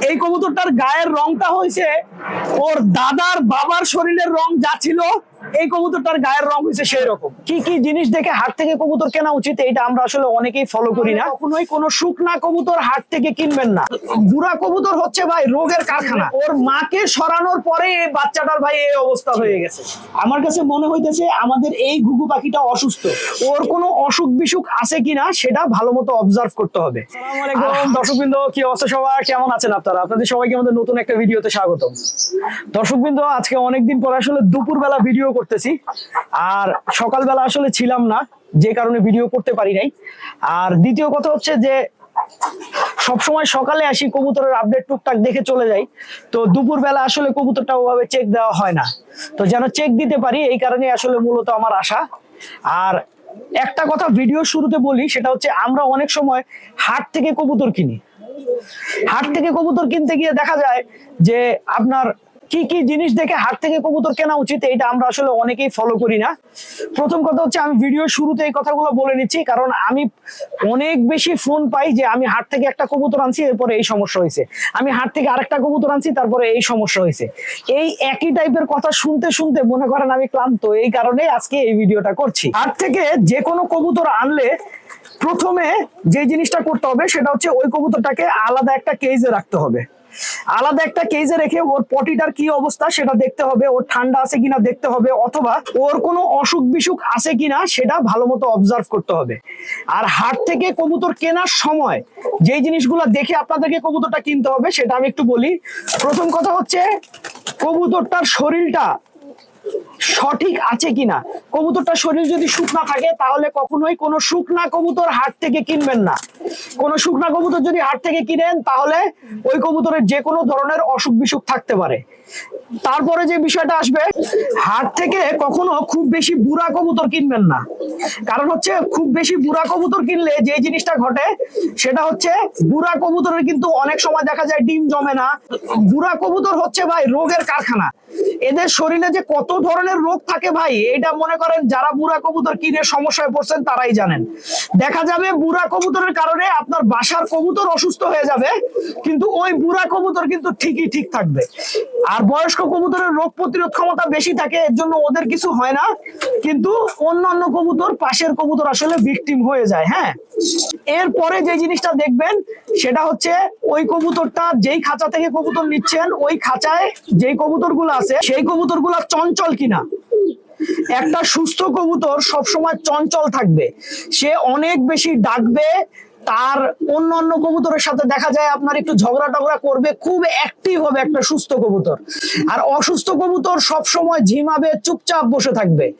এই কবুতরটার গায়ের রংটা হয়েছে ওর দাদার বাবার শরীরের রং যা ছিল এই কবুতরটার গায়ের রং হয়েছে সেই রকম। কি কি জিনিস দেখে হাট থেকে কবুতর কেনা উচিত এটা আমরা আসলে অনেকেই ফলো করি না। কখনোই কোনো শুকনা কবুতর হাট থেকে কিনবেন না। বুড়া কবুতর হচ্ছে ভাই রোগের কারখানা। ওর মাকে সরানোর পরে এই বাচ্চাটার ভাই এই অবস্থা হয়ে গেছে। আমার কাছে মনে হইতেছে আমাদের এই ঘুঘু পাখিটা অসুস্থ। ওর কোনো অসুখ বিসুখ আছে কিনা সেটা ভালো মতো অবজার্ভ করতে হবে। দর্শকবৃন্দ কি অবস্থা সবার? কেমন আছেন আপনারা? আপনাদের সবাইকে আমাদের নতুন একটা ভিডিওতে স্বাগতম। দর্শকবৃন্দ আজকে অনেকদিন পরে আসলে দুপুরবেলা ভিডিও করতেছি। আর সকালবেলা আসলে ছিলাম না, যে কারণে ভিডিও করতে পারি নাই। আর দ্বিতীয় কথা হচ্ছে যে, সবসময় সকালে আসি, কবুতরের আপডেট টুকটাক দেখে চলে যাই। তো দুপুরবেলা আসলে কবুতরটা ওভাবে চেক দেওয়া হয় না। তো যেন চেক দিতে পারি, এই কারণে আসলে মূলত আমার আশা। আর একটা কথা ভিডিও শুরুতে বলি, সেটা হচ্ছে আমরা অনেক সময় হাট থেকে কবুতর কিনি। হাট থেকে কবুতর কিনতে গিয়ে দেখা যায় যে, আপনার কি কি জিনিস দেখে হাট থেকে কবুতর কেনা উচিত এটা আমরা আসলে অনেকেই ফলো করি না। প্রথম কথা হচ্ছে, আমি ভিডিও শুরুতে এই কথাগুলো বলে নিচ্ছি, কারণ আমি অনেক বেশি ফোন পাই যে আমি হাট থেকে একটা কবুতর আনছি, এরপরে এই সমস্যা হয়েছে। আমি হাট থেকে আরেকটা কবুতর আনছি, তারপরে এই সমস্যা হয়েছে। এই একই টাইপের কথা শুনতে শুনতে মনে করেন আমি ক্লান্ত, এই কারণে আজকে এই ভিডিওটা করছি। হাট থেকে যে কোনো কবুতর আনলে প্রথমে যে জিনিসটা করতে হবে, সেটা হচ্ছে ওই কবুতরটাকে আলাদা একটা কেজে রাখতে হবে। আলাদা একটা কেজে রেখে ওর পটিটার কি অবস্থা সেটা দেখতে হবে, ওর ঠান্ডা আছে কিনা দেখতে হবে, অথবা ওর কোনো অসুখ বিসুখ আছে কিনা সেটা ভালো মতো অবজার্ভ করতে হবে। আর হাট থেকে কবুতর কেনার সময় যেই জিনিসগুলো দেখে আপনাদেরকে কবুতরটা কিনতে হবে সেটা আমি একটু বলি। প্রথম কথা হচ্ছে কবুতরটার শরীরটা সঠিক আছে কিনা? কবুতরটার শরীর যদি শুকনা থাকে, তাহলে কখনোই কোনো শুকনা কবুতর হাট থেকে কিনবেন না। কোনো শুকনা কবুতর যদি হাট থেকে কিনেন, তাহলে ওই কবুতরের যে কোনো ধরনের অসুখ বিসুখ থাকতে পারে। তারপরে যে বিষয়টা আসবে, হাট থেকে কখনো খুব বেশি বুড়া কবুতর কিনবেন না। কারণ হচ্ছে, খুব বেশি বুড়া কবুতর কিনলে যে জিনিসটা ঘটে, সেটা হচ্ছে বুড়া কবুতরের কিন্তু অনেক সময় দেখা যায় ডিম জমে না। বুড়া কবুতর হচ্ছে ভাই রোগের কারখানা। এদের শরীরে যে কত ধরনের রোগ থাকে ভাই, এটা মনে করেন যারা বুড়া কবুতর কিনে সমস্যায় পড়ছেন তারাই জানেন। দেখা যাবে বুড়া কবুতরের কারণে আপনার বাসার কবুতর অসুস্থ হয়ে যাবে, কিন্তু ওই বুড়া কবুতর কিন্তু ঠিকই ঠিক থাকবে। আর বয়স্ক কবুতরের রোগ প্রতিরোধ ক্ষমতা বেশি থাকে, এর জন্য ওদের কিছু হয় না, কিন্তু অন্যান্য কবুতর পাশের কবুতর আসলে ভিকটিম হয়ে যায় হ্যাঁ? এরপরে যে জিনিসটা দেখবেন, সেটা হচ্ছে ওই কবুতরটা যেই খাঁচা থেকে কবুতর নিচ্ছেন, ওই খাঁচায় যেই কবুতরগুলো আছে, সেই কবুতরগুলো চঞ্চল কিনা। একটা সুস্থ কবুতর সবসময় চঞ্চল থাকবে। সে অনেক বেশি ডাকবে তার অন্য অন্য কবুতরের সাথে দেখা যায় আপনার একটু ঝগড়া টগড়া করবে, খুব অ্যাক্টিভ হবে একটা সুস্থ কবুতর। আর অসুস্থ কবুতর সব সময় ঝিমাবে, চুপচাপ বসে থাকবে।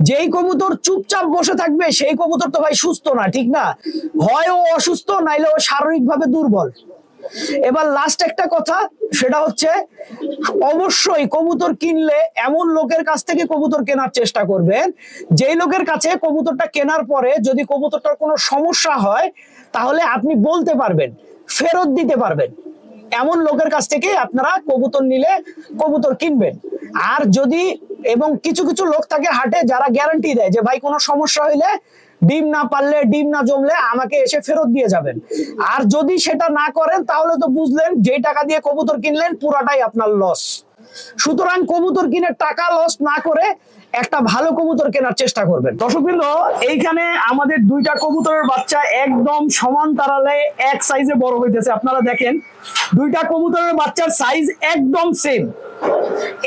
যেই কবুতর চুপচাপ বসে থাকবে, সেই কবুতর তো ভাই সুস্থ না, ঠিক না? হয় ও অসুস্থ, নাইলে ও শারীরিকভাবে দুর্বল। এবার লাস্ট একটা কথা, সেটা হচ্ছে অবশ্যই কবুতর কিনলে এমন লোকের কাছ থেকে কবুতর কেনার চেষ্টা করবেন। যেই লোকের কাছে কবুতরটা কেনার পরে যদি কবুতরটার কোনো সমস্যা হয়, তাহলে আপনি বলতে পারবেন, ফেরত দিতে পারবেন। এমন লোকের কাছ থেকে আপনারা কবুতর নিলে কবুতর কিনবেন। আর যদি এবং কিছু কিছু লোক থাকে হাটে যারা গ্যারান্টি দেয় যে, ভাই, কোনো সমস্যা হইলে ডিম না পারলে, ডিম না জমলে আমাকে এসে ফেরত দিয়ে যাবেন। আর যদি সেটা না করেন, তাহলে তো বুঝলেন, যেই টাকা দিয়ে কবুতর কিনলেন, পুরাটাই আপনার লস সুতরাং কবুতর কিনে টাকা লস না করে একটা ভালো কবুতর কেনার চেষ্টা করবেন। দর্শকবৃন্দ, এইখানে আমাদের দুইটা কবুতরের বাচ্চা একদম সমান তারালে এক সাইজে বড় হইতেছে। আপনারা দেখেন, দুইটা কবুতরের বাচ্চার সাইজ একদম সেম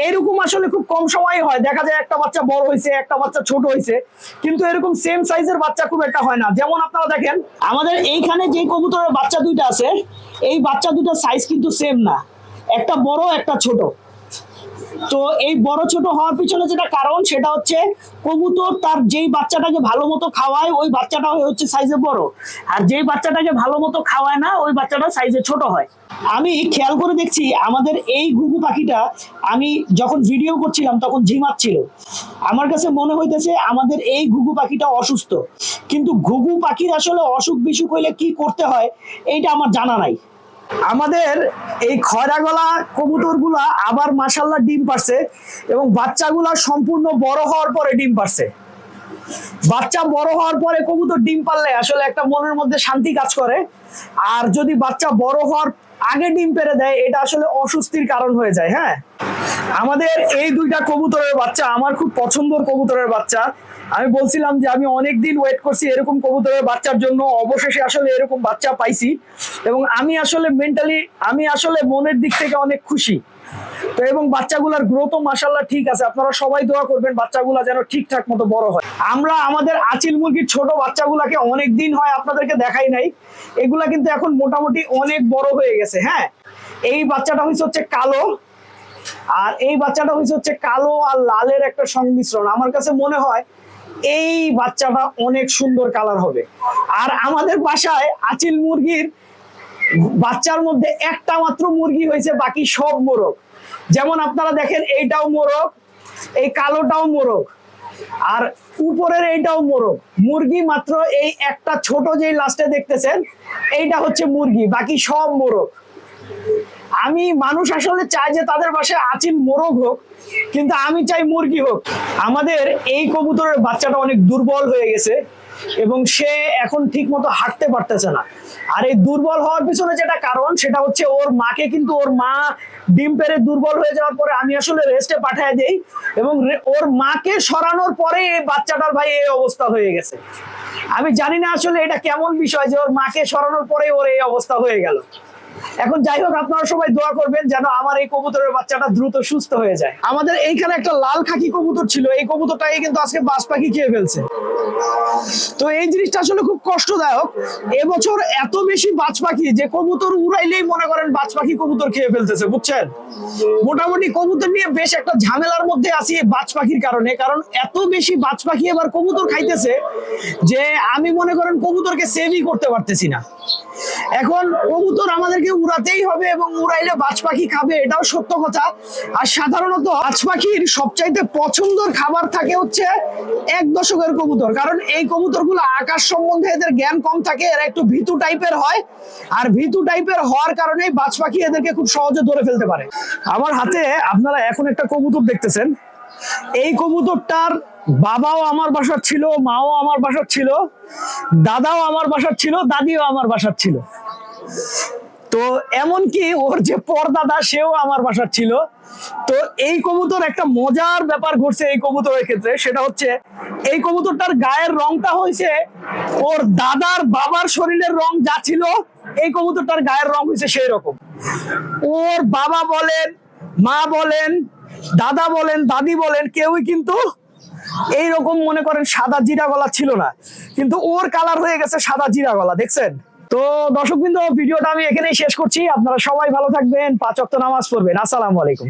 এরকম আসলে খুব কম সময় হয়। দেখা যায় একটা বাচ্চা বড় হয়েছে একটা বাচ্চা ছোট হয়েছে কিন্তু এরকম সেম সাইজের বাচ্চা খুব একটা হয় না। যেমন আপনারা দেখেন, আমাদের এইখানে যে কবুতরের বাচ্চা দুইটা আছে, এই বাচ্চা দুটো সাইজ কিন্তু সেম না। একটা বড়, একটা ছোট। তো এই বড় ছোট হওয়ার পিছনে যেটা কারণ, সেটা হচ্ছে কবুতর তার যেই বাচ্চাটাকে ভালো মতো খাওয়ায়, ওই বাচ্চাটা হচ্ছে সাইজে বড়। আর যেই বাচ্চাটাকে ভালো মতো খাওয়ায় না, ওই বাচ্চাটা সাইজে ছোট হয়। আমি খেয়াল করে দেখছি, আমাদের এই ঘুঘু পাখিটা আমি যখন ভিডিও করছিলাম, তখন ঝিমাচ্ছিল আমার কাছে মনে হইতেছে, আমাদের এই ঘুঘু পাখিটা অসুস্থ। কিন্তু ঘুঘু পাখির আসলে অসুখ বিসুখ হইলে কি করতে হয়, এইটা আমার জানা নাই। আমাদের এই খয়রা গলা কবুতরগুলা আবার মাসাল্লাহ ডিম পারছে এবং বাচ্চাগুলা সম্পূর্ণ বড় হওয়ার পরে ডিম পারছে। বাচ্চা বড় হওয়ার পরে কবুতর ডিম পারলে আসলে একটা মনের মধ্যে শান্তি কাজ করে। আর যদি বাচ্চা বড় হওয়ার আগে ডিম পেরে দেয়, এটা আসলে অস্বস্তির কারণ হয়ে যায় হ্যাঁ? আমাদের এই দুইটা কবুতরের বাচ্চা, আমার খুব পছন্দের কবুতরের বাচ্চা। আমি বলছিলাম যে আমি অনেক দিন ওয়েট করছি এরকম কবুতরের বাচ্চার জন্য। অবশেষে আসলে এরকম বাচ্চা পাইছি। এবং আমি আসলে মেন্টালি আমি আসলে মনের দিক থেকে অনেক খুশি। তো এবং বাচ্চাগুলোর গ্রোথও মাসাল্লাহ ঠিক আছে। আপনারা সবাই দোয়া করবেন বাচ্চাগুলা যেন ঠিকঠাক মতো বড় হয়। আমরা আমাদের আচিল মুরগির ছোট বাচ্চাগুলাকে অনেক দিন হয় আপনাদেরকে দেখাই নাই। এগুলা কিন্তু এখন মোটামুটি অনেক বড় হয়ে গেছে হ্যাঁ? এই বাচ্চাটা হয়েছে হচ্ছে কালো। আর এই বাচ্চাটা হয়েছে হচ্ছে কালো আর লালের একটা সংমিশ্রণ। আমার কাছে মনে হয় এই বাচ্চাটা অনেক সুন্দর কালার হবে। আর আমাদের বাসায় আচিল মুরগির বাচ্চার মধ্যে একটা মাত্র মুরগি হয়েছে, বাকি সব মোরগ। যেমন আপনারা দেখেন, এইটাও মোরগ, এই কালোটাও মোরগ, আর উপরের এইটাও মোরগ। মুরগি মাত্র এই একটা ছোট যেই লাস্টে দেখতেছেন, এইটা হচ্ছে মুরগি, বাকি সব মোরগ। আমি মানুষ আসলে চায় যে তাদের বাসায় আচিল মোরগ হোক, কিন্তু আমি চাই মুরগি হোক। আমাদের এই কবুতরের বাচ্চাটা অনেক দুর্বল হয়ে গেছে এবং সে এখন ঠিক মতো হাঁটতে পারতেছে না। আর এই দুর্বল হওয়ার পিছনে যেটা কারণ, সেটা হচ্ছে ওর মাকে কিন্তু ওর মা ডিম পেরে দুর্বল হয়ে যাওয়ার পরে আমি আসলে রেস্টে পাঠিয়ে দেই এবং ওর মাকে সরানোর পরে এই বাচ্চাটার ভাই এই অবস্থা হয়ে গেছে। আমি জানি না আসলে এটা কেমন বিষয় যে ওর মাকে সরানোর পরে ওর এই অবস্থা হয়ে গেল। এখন যাই হোক, আপনারা সবাই দোয়া করবেন যেন আমার এই কবুতরের বাচ্চাটা দ্রুত সুস্থ হয়ে যায়। আমাদের এইখানে একটা লাল খাকি কবুতর ছিল, এই কবুতরটাকে কিন্তু আজকে বাস পাখি খেয়ে ফেলছে। তো এই জিনিসটা আসলে খুব কষ্টদায়ক। এবছর এত বেশি বাজ পাখি যে কবুতর উড়াইলেই মনে করেন বাজ পাখি কবুতর খেয়ে ফেলতেছে, বুঝছেন? মোটামুটি কবুতর নিয়ে বেশ একটা ঝামেলার মধ্যে আছি এই বাজ পাখির কারণে, কারণ এত বেশি বাজ পাখি এবার কবুতর খাইতেছে যে আমি মনে করেন কবুতরকে সেভই করতে পারতেছি না। এখন কবুতর আমাদেরকে উড়াতেই হবে এবং উড়াইলে বাজ পাখি খাবে, এটাও সত্য কথা। আর সাধারণত বাজ পাখির সবচাইতে পছন্দের খাবার থাকে হচ্ছে এক দশকের কবুতর, কারণ এই কবুতরগুলো আকাশ সম্বন্ধে এদের জ্ঞান কম থাকে, এরা একটু ভীতু টাইপের হয়। আর ভীতু টাইপের হওয়ার কারণে বাজ পাখি এদেরকে খুব সহজে ধরে ফেলতে পারে। আমার হাতে আপনারা এখন একটা কবুতর দেখতেছেন। এই কবুতরটার বাবাও আমার বাসার ছিল, মাও আমার বাসার ছিল, দাদাও আমার বাসার ছিল, দাদিও আমার বাসার ছিল। তো এমনকি ওর যে পরদাদা, সেও আমার বাসার ছিল। তো এই কবুতর একটা মজার ব্যাপার ঘটছে এই কবুতরের ক্ষেত্রে, সেটা হচ্ছে এই কবুতরটার গায়ের রংটা হয়েছে ওর দাদার বাবার শরীরের রং যা ছিল, এই কবুতরটার গায়ের রং হয়েছে সেই রকম। ওর বাবা বলেন, মা বলেন দাদা বলেন, দাদি বলেন, কেউই কিন্তু এই রকম মনে করেন সাদা জিরা গলা ছিল না। কিন্তু ওর কালার হয়ে গেছে সাদা জিরা গলা, দেখছেন? তো দর্শক বিন্দু ভিডিওটা আমি এখানেই শেষ করছি। আপনারা সবাই ভালো থাকবেন, পাঁচ অক্ত নামাজ পড়বেন। আসসালামু আলাইকুম।